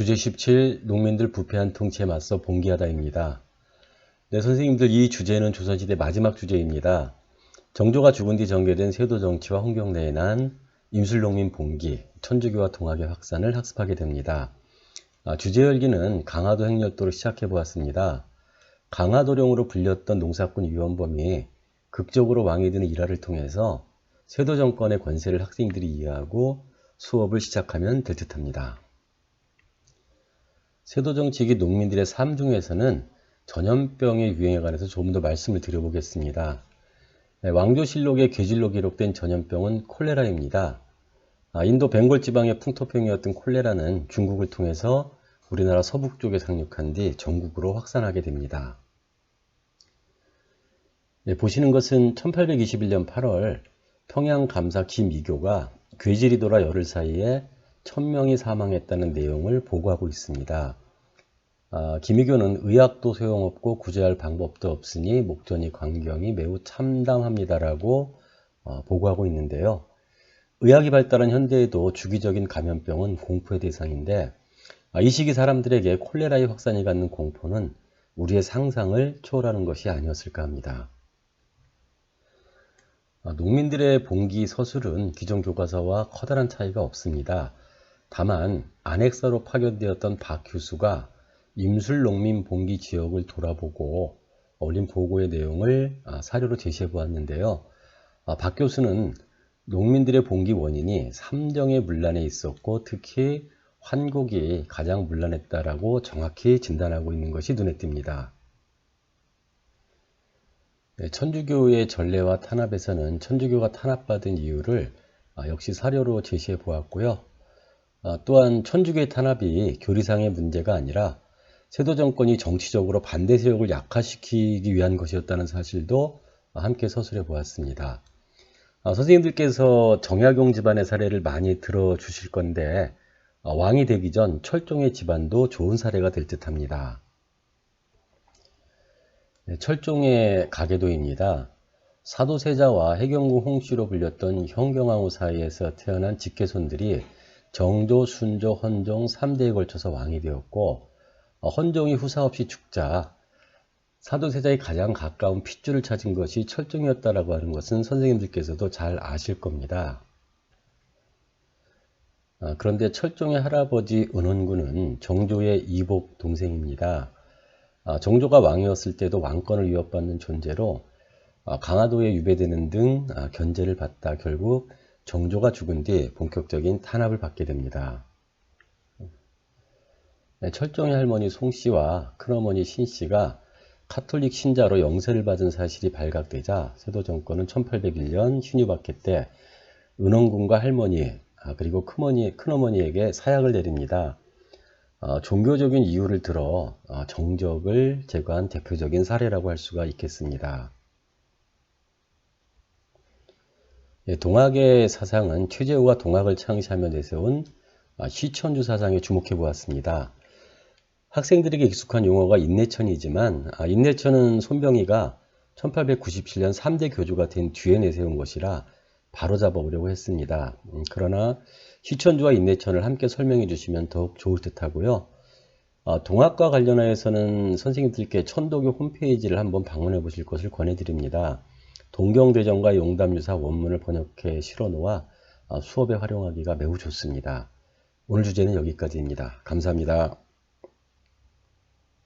주제 17 농민들 부패한 통치에 맞서 봉기하다입니다. 네, 선생님들 이 주제는 조선시대 마지막 주제입니다. 정조가 죽은 뒤 전개된 세도 정치와 홍경래의 난, 임술농민 봉기, 천주교와 동학의 확산을 학습하게 됩니다. 아, 주제 열기는 강화도 행렬도로 시작해 보았습니다. 강화도령으로 불렸던 농사꾼 유원범이 극적으로 왕이 되는 일화를 통해서 세도 정권의 권세를 학생들이 이해하고 수업을 시작하면 될 듯합니다. 세도 정치기 농민들의 삶 중에서는 전염병의 유행에 관해서 조금 더 말씀을 드려보겠습니다. 네, 왕조실록의 계질로 기록된 전염병은 콜레라입니다. 아, 인도 벵골 지방의 풍토병이었던 콜레라는 중국을 통해서 우리나라 서북쪽에 상륙한 뒤 전국으로 확산하게 됩니다. 네, 보시는 것은 1821년 8월 평양 감사 김이교가 괴질이 돌아 열흘 사이에 1000명이 사망했다는 내용을 보고하고 있습니다. 아, 김희교는 의학도 소용없고 구제할 방법도 없으니 목전이 광경이 매우 참담합니다라고 어, 보고하고 있는데요. 의학이 발달한 현대에도 주기적인 감염병은 공포의 대상인데 아, 이 시기 사람들에게 콜레라의 확산이 갖는 공포는 우리의 상상을 초월하는 것이 아니었을까 합니다. 아, 농민들의 봉기 서술은 기존 교과서와 커다란 차이가 없습니다. 다만 안핵사로 파견되었던 박 교수가 임술 농민 봉기 지역을 돌아보고 올린 보고의 내용을 아, 사료로 제시해 보았는데요. 아, 박 교수는 농민들의 봉기 원인이 삼정의 문란에 있었고 특히 환곡이 가장 문란했다라고 정확히 진단하고 있는 것이 눈에 띕니다. 네, 천주교의 전례와 탄압에서는 천주교가 탄압받은 이유를 아, 역시 사료로 제시해 보았고요. 또한 천주교의 탄압이 교리상의 문제가 아니라 세도 정권이 정치적으로 반대 세력을 약화시키기 위한 것이었다는 사실도 함께 서술해 보았습니다. 아, 선생님들께서 정약용 집안의 사례를 많이 들어주실 건데 아, 왕이 되기 전 철종의 집안도 좋은 사례가 될 듯합니다. 네, 철종의 가계도입니다. 사도세자와 해경궁 홍씨로 불렸던 현경왕후 사이에서 태어난 직계손들이 정조, 순조, 헌종 3대에 걸쳐서 왕이 되었고 어, 헌종이 후사 없이 죽자 사도세자의 가장 가까운 핏줄을 찾은 것이 철종이었다라고 하는 것은 선생님들께서도 잘 아실 겁니다. 아, 그런데 철종의 할아버지 은원군은 정조의 이복 동생입니다. 아, 정조가 왕이었을 때도 왕권을 위협받는 존재로 아, 강화도에 유배되는 등 견제를 받다 결국 정조가 죽은 뒤 본격적인 탄압을 받게 됩니다. 네, 철종의 할머니 송씨와 큰어머니 신씨가 카톨릭 신자로 영세를 받은 사실이 발각되자 세도 정권은 1801년 신유박해 때 은원군과 할머니 아, 그리고 큰어머니, 큰어머니에게 사약을 내립니다. 어, 종교적인 이유를 들어 어, 정적을 제거한 대표적인 사례라고 할 수가 있겠습니다. 예, 동학의 사상은 최재우가 동학을 창시하며 내세운 아, 시천주 사상에 주목해 보았습니다. 학생들에게 익숙한 용어가 인내천이지만 아, 인내천은 손병희가 1897년 3대 교주가 된 뒤에 내세운 것이라 바로잡아 보려고 했습니다. 음, 그러나 시천주와 인내천을 함께 설명해 주시면 더욱 좋을 듯 하고요. 어, 동학과 관련하여서는 선생님들께 천도교 홈페이지를 한번 방문해 보실 것을 권해드립니다. 동경대전과 용담유사 원문을 번역해 실어놓아 어, 수업에 활용하기가 매우 좋습니다. 오늘 주제는 여기까지입니다. 감사합니다.